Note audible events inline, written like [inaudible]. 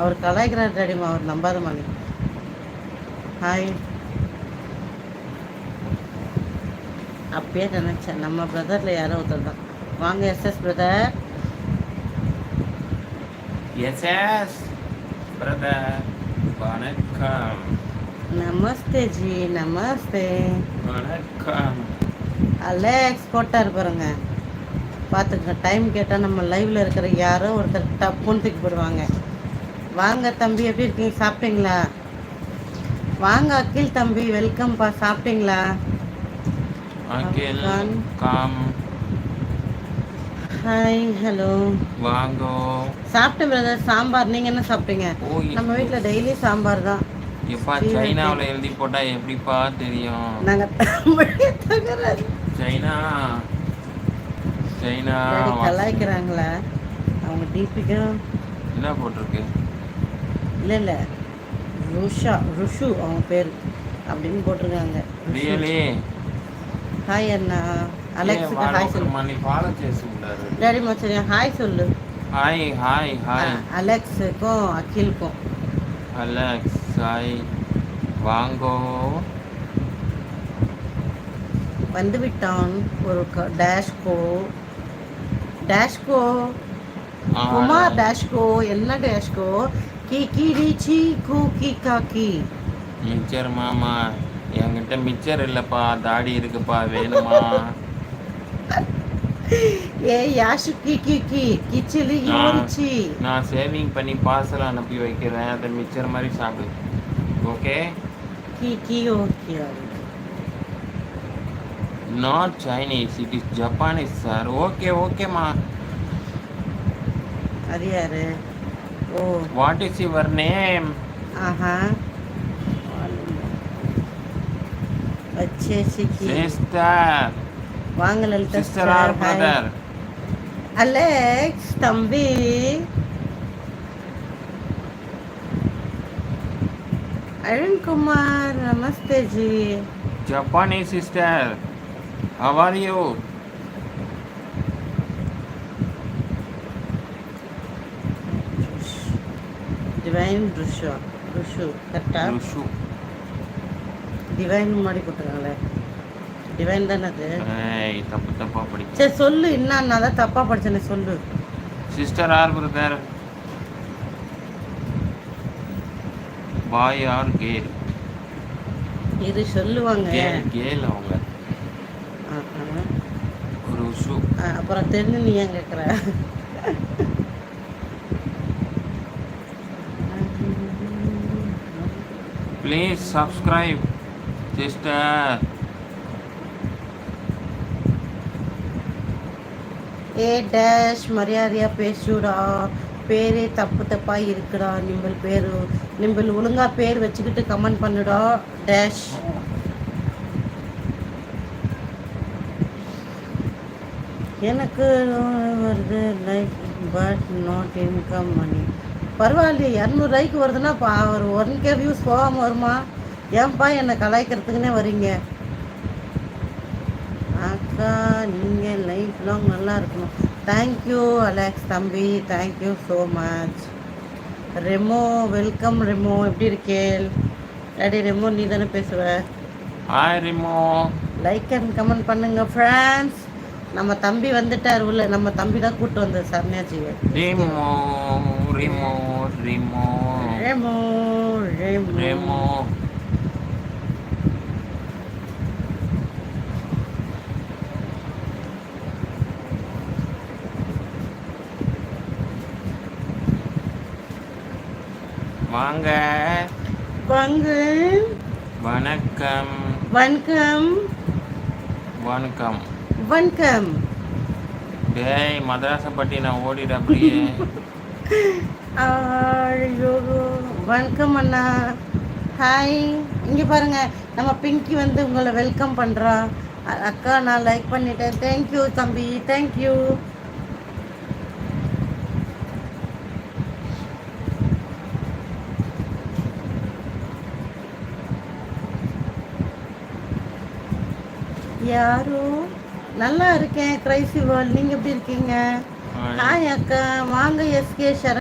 அவர் கலாய்க்கிறார் டாடிமா அவர் நம்பாத மாதிரி. ஹாய் அப்பயே நினச்சேன் நம்ம பிரதரில் யாரோ ஒருத்தர் தான். வாங்க S S brother S S brother வணக்கம். நமஸ்தே ஜி நமஸ்தே வணக்கம். அலெக்ஸ் போட்டார் பாருங்க. பார்த்துங்க டைம் கேட்டால் நம்ம லைவ்ல இருக்கிற யாரோ ஒருத்தர் டப்புன்னு தூக்கி போடுவாங்க. வாங்க தம்பி எப்படி இருக்கீங்க? சாப்பிட்டீங்களா? வாங்க அகில் தம்பி வெல்கம்ப்பா சாப்பிட்டீங்களா? அகில். கம் ஹாய் ஹலோ வாங்கோ. சாப்பிட்டேன் பிரதர் சாம்பார். நீங்கள் என்ன சாப்பிட்டீங்க? நம்ம வீட்டில் டெய்லி சாம்பார் தான். எப்பா சைனாவில் எழுதி போட்டா எப்படிப்பா தெரியும்? தகராறு. சைனா. சைனா கலாய்க்கிறாங்களா. அவங்க டிபிக்கும் என்ன போட்டிருக்கு? இல்லை இல்லை ருஷா ருஷு அவங்க பேர் அப்படின்னு போட்டிருக்காங்க ரியலி ஹாய் அண்ணா அலெக்ஸுக்கு ஹாய் சொல்லு మళ్ళీ ఫాలో చేసి ఉంటారు டாடி மச்சரி ஹாய் சொல்லு హాయ్ హాయ్ హాయ్ அ- அலெக்ஸுக்கும் அகிலுக்கும் అలెక్స్ హాయ్ வாங்கோ வந்து விட்டான் ஒரு க- டேஷ்கோ டேஷ்கோ குமார் டேஷ்கோ என்ன டேஷ்கோ கி கூக்கி காக்கி கு கி கி மிச்சர் மாமா என்கிட்ட மிச்சர் இல்லப்பா தாடி இருக்குப்பா வேணுமா ஏ யாஷு கி கி கி கிச்சிலி யோரிச்சி நான் சேவிங் பண்ணி பார்சல் அனுப்பி வைக்கிறேன் அதை மிச்சர் மாதிரி சாப்பிடு ஓகே கி கி okay not Chinese it is Japanese sir okay ஓகேம்மா அது யாரு oh what is your name ஆஹா வச்சேசி கி சிஸ்டர் வாங்க Lalitha sister are sister. Hi. Brother Alex தம்பி அருண்குமார் நமஸ்தே ji Japanese sister how are you divine ருஷு ருஷு கரெக்டா ருஷு. டிவைன் முன்னாடி போட்டுருக்காங்களே. டிவைன் தானே அது? தப்பு தப்பா படிக்க சரி சொல்லு என்ன நான் தான் தப்பா படிச்சேனே சொல்லு. Sister or brother boy or girl? இது சொல்லுவாங்க. கேல் அவங்க. ஆ, அப்புறம் தெரிஞ்சு நீ ஏன் கேட்குற ப்ளீஸ் சப்ஸ்கிரைப் சிஸ்டர் ஏ டேஷ் மரியாதையாக பேசுடா. பேரே தப்பு தப்பாக இருக்குடா நிம்பல் பேர். நிம்பல் ஒழுங்கா பேர் வச்சுக்கிட்டு கமெண்ட் பண்ணுடா டேஷ். எனக்கு வருது life but not income money பரவாயில்லையே இரநூறுவாய்க்கு வருதுன்னா பா ஒரு ஒன் கே வியூஸ் போகாமல் வருமா? ஏன்பா என்னை கலாய்க்கிறதுக்குன்னே வரீங்க? அக்கா நீங்கள் லைஃப் லாங் நல்லா இருக்கணும். தேங்க்யூ அலெக்ஸ் தம்பி. Thank you so much Remo welcome Remo. எப்படி இருக்கேள் டாடி ரெமோ நீ தானே பேசுவ? Hi Remo. Like and comment பண்ணுங்க ஃப்ரெண்ட்ஸ் நம்ம தம்பி வந்துட்டார் உள்ள நம்ம தம்பி தான் கூட்டு வந்தது சரண்யாஜியை. ரிமோ ரிமோ ரிமோ. ரெமோ ரெமோ. ரிமோ. வாங்க. வாங்க. வணக்கம். வணக்கம். வணக்கம். வணக்கம். டேய் மதராசப்பட்டி நான் ஓடிட அப்படியே. [laughs] ஐயோ வணக்கம் அண்ணா. ஹாய் இங்கே பாருங்க நம்ம பிங்கி வந்து உங்களை வெல்கம் பண்ணுறா அக்கா நான் லைக் பண்ணிட்டேன். தேங்க்யூ தம்பி. தேங்க்யூ யாரோ? நல்லா இருக்கேன். கிரைசி வேர்ல்ட் நீங்கள் எப்படி இருக்கீங்க. ஹாய் அக்கா. வாங்க எஸ்கே சரண்